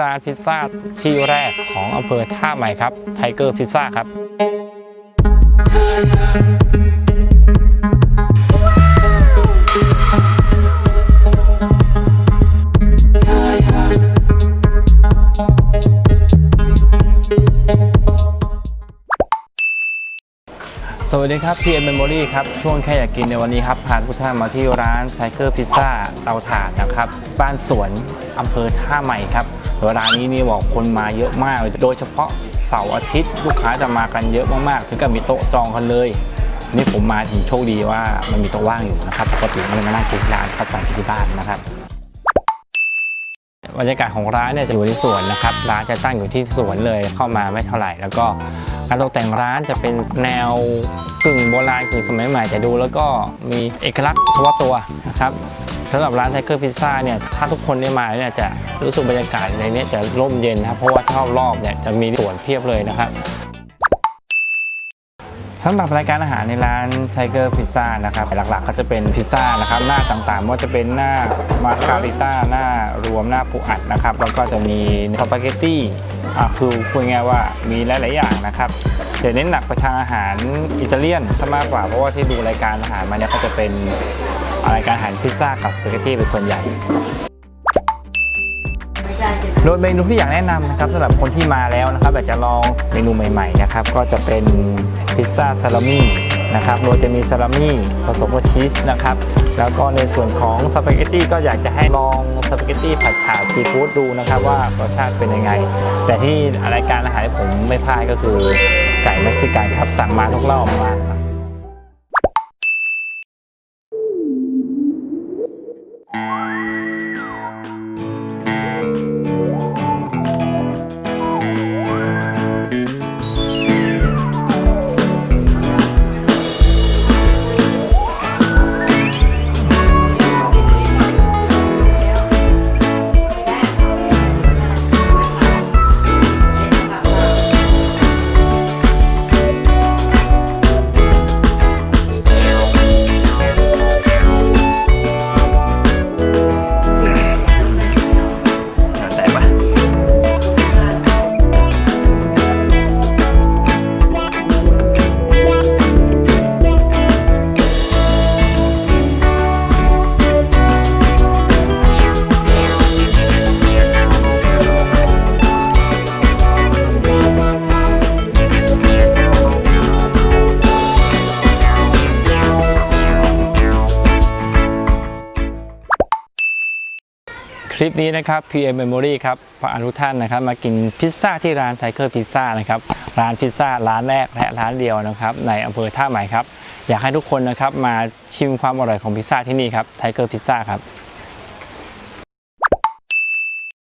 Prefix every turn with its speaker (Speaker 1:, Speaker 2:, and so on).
Speaker 1: ร้านพิซซ่าที่แรกของอำเภอท่าใหม่ครับไทเกอร์พิซซ่าครับ สวัสดีครับ PM Memory ครับ ช่วงแค่อยากกินในวันนี้ครับพาทุกท่านมาที่ร้านไทเกอร์พิซซ่าเตาถ่านนะครับ บ้านสวนอำเภอท่าใหม่ครับ ร้านนี้นี่บอกคนมาเยอะมาก โดยเฉพาะเสาร์อาทิตย์ ลูกค้าจะมากันเยอะมากๆ ถึงกับมีโต๊ะจองกันเลย นี่ผมมาถึงโชคดีว่ามันมีโต๊ะว่างอยู่นะครับปกติมันมานั่งกินที่ร้านครับสั่งที่บ้านนะครับบรรยากาศของร้านเนี่ยจะอยู่ในสวนนะครับ ร้านจะตั้งอยู่ที่สวนเลยเข้ามาไม่เท่าไหร่ แล้วก็การตกแต่งร้านจะเป็นแนวกึ่งโบราณกึ่งสมัยใหม่แต่ดู แล้วก็มีเอกลักษณ์เฉพาะตัวนะครับ สำหรับร้านไทเกอร์พิซซ่าเนี่ยถ้าทุกคนได้มาเนี่ยจะรู้สึกบรรยากาศในนี้จะร่มเย็นนะครับเพราะว่าชอบรอบเนี่ยจะมีสวนเพียบเลยนะครับสำหรับรายการอาหารในร้าน Tiger Pizza นะครับหลักๆ ก็จะเป็นพิซซ่านะครับหน้าต่างๆว่าจะเป็นหน้ามาการิต้าหน้ารวมหน้าปูอัดนะครับแล้วก็จะมีสปาเกตตี้อ่าคือพูดง่ายว่ามีหลายๆอย่างนะครับแต่เน้นหนักไปทางอาหารอิตาเลียนซะมากกว่าเพราะว่าที่ดูรายการอาหารมาเนี่ยก็จะเป็น รายการอาหารพิซซ่ากับสปาเกตตี้เป็นส่วนใหญ่ โดยเมนูที่อยากแนะนำนะครับสำหรับคนที่มาแล้วนะครับอยากจะลองเมนูใหม่ๆนะครับก็จะเป็นพิซซ่าซาลามี่นะครับโดยจะมีซาลามี่ผสมกับชีสนะครับแล้วก็ในส่วนของสปาเกตตี้ก็อยากจะให้ลองสปาเกตตี้ผัดฉาซีฟู้ดดูนะครับว่ารสชาติเป็นยังไง แต่ที่รายการอาหารที่ผมไม่พลาดก็คือไก่เม็กซิกันครับสั่งมาทุกรอบมาสั่ง แลิปนี้นะครับ PM Memory ครับพาอนุท่านนะครับมากินพิซซ่าที่ร้านไทเกอร์พิซซ่านะครับร้านพิซซ่าร้านแรกและร้านเดียวนะครับในอำเภอท่าใหม่ครับอยากให้ทุกคนนะครับมาชิมความอร่อยของพิซซ่าที่นี่ครับไทเกอร์พิซซ่าครับ